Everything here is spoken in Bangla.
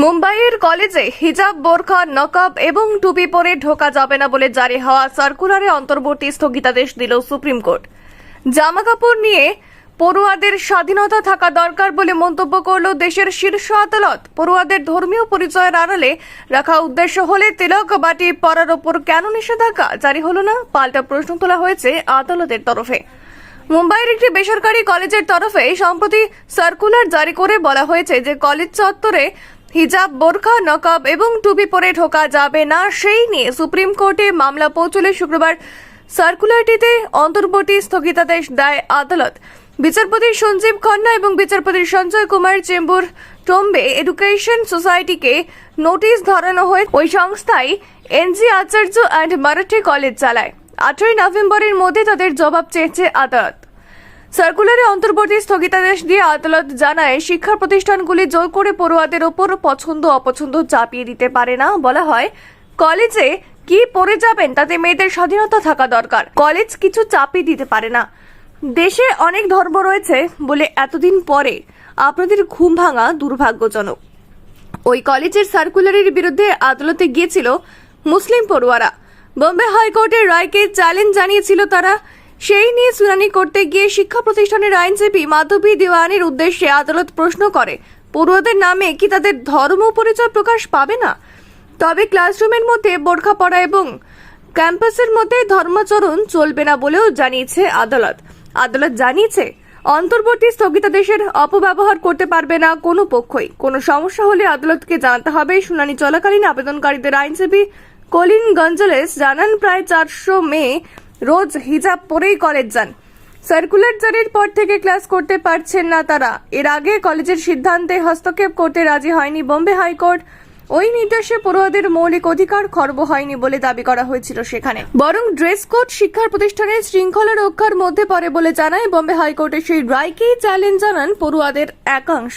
মুম্বাইয়ের কলেজে হিজাব, বোরখা, নকাব এবং টুপি পরে ঢোকা যাবে না বলে জারি হওয়া সার্কুলারে অন্তর্বর্তী স্থগিতাদেশ দিল সুপ্রিম কোর্ট। জামা কাপড় নিয়ে পড়ুয়াদের স্বাধীনতা থাকা দরকার বলে মন্তব্য করল দেশের শীর্ষ আদালত। পড়ুয়াদের ধর্মীয় পরিচয়ের আড়ালে রাখা উদ্দেশ্য হলে তিলক বাটি পরার ওপর কেন নিষেধাজ্ঞা জারি হলো না? পাল্টা প্রশ্ন তোলা হয়েছে আদালতের তরফে। মুম্বাইয়ের একটি বেসরকারি কলেজের তরফে, সম্প্রতি সার্কুলার জারি করে বলা হয়েছে যে কলেজ চত্বরে হিজাব, বোরখা, নকাব এবং টুপি পরে ঢোকা যাবে না, সেই নিয়ে সুপ্রিম কোর্টে মামলা পৌঁছলে শুক্রবার সার্কুলারটিতে অন্তর্বর্তী স্থগিতাদেশ দেয় আদালত। বিচারপতি সঞ্জীব খন্না এবং বিচারপতি সঞ্জয় কুমার চেম্বুর টম্বে এডুকেশন সোসাইটিকে নোটিশ ধরানো হয়ে। ওই সংস্থায় N G Acharya and Marathi college চালায়। আঠারোই নভেম্বরের মধ্যে তাদের জবাব চেয়েছে আদালত। সার্কুলারে অন্তর্বর্তী স্থগিতাদেশ দিয়ে আদালত জানায়, শিক্ষা প্রতিষ্ঠানগুলি জোর করে পড়ুয়াদের ওপর পছন্দ অপছন্দ চাপিয়ে দিতে পারে না। বলা হয়, কলেজে কি পড়ে যাবেন তাতে মেয়েদের স্বাধীনতা থাকা দরকার। কলেজ কিছু চাপিয়ে দিতে পারে না। দেশে অনেক ধর্ম রয়েছে বলে এতদিন পরে আপনাদের ঘুম ভাঙা দুর্ভাগ্যজনক। ওই কলেজের সার্কুলারের বিরুদ্ধে আদালতে গিয়েছিল মুসলিম পড়ুয়ারা। বোম্বে হাইকোর্টের রায়কে চ্যালেঞ্জ জানিয়েছিল তারা। সেই নিয়ে শুনানি করতে গিয়ে শিক্ষা প্রতিষ্ঠানের আইনজীবী মাধবী দেওয়ানির উদ্দেশ্যে আদালত প্রশ্ন করে। পড়ুয়াদের নামে কি তাদের ধর্ম পরিচয় প্রকাশ পাবে না? তবে ক্লাসরুমের মধ্যে বোরখা পড়া এবং ক্যাম্পাসের মধ্যে ধর্মাচরণ চলবে না বলেও জানিয়েছে আদালত। আদালত জানিয়েছে, অন্তর্বর্তী স্থগিতাদেশের অপব্যবহার করতে পারবে না কোনো পক্ষই। কোনো সমস্যা হলে আদালতকে জানাতে হবে। শুনানি চলাকালীন আবেদনকারীদের আইনজীবী কলিন গঞ্জালেস জানান, প্রায় চারশো মেয়ে রোজ হিজাব পরেই কলেজ যান। সার্কুলার জারির পর থেকে ক্লাস করতে পারছেন না তারা। এর আগে কলেজের সিদ্ধান্তে হস্তক্ষেপ করতে রাজি হয়নি বোম্বে হাইকোর্ট। ওই নির্দেশে পড়ুয়াদের মৌলিক অধিকার খর্ব হয়নি বলে দাবি করা হয়েছিল সেখানে। বরং ড্রেস কোড শিক্ষার প্রতিষ্ঠানের শৃঙ্খলা রক্ষার মধ্যে পড়ে বলে জানায় বোম্বে হাইকোর্টের সেই রায়কেই চ্যালেঞ্জ জানান পড়ুয়াদের একাংশ।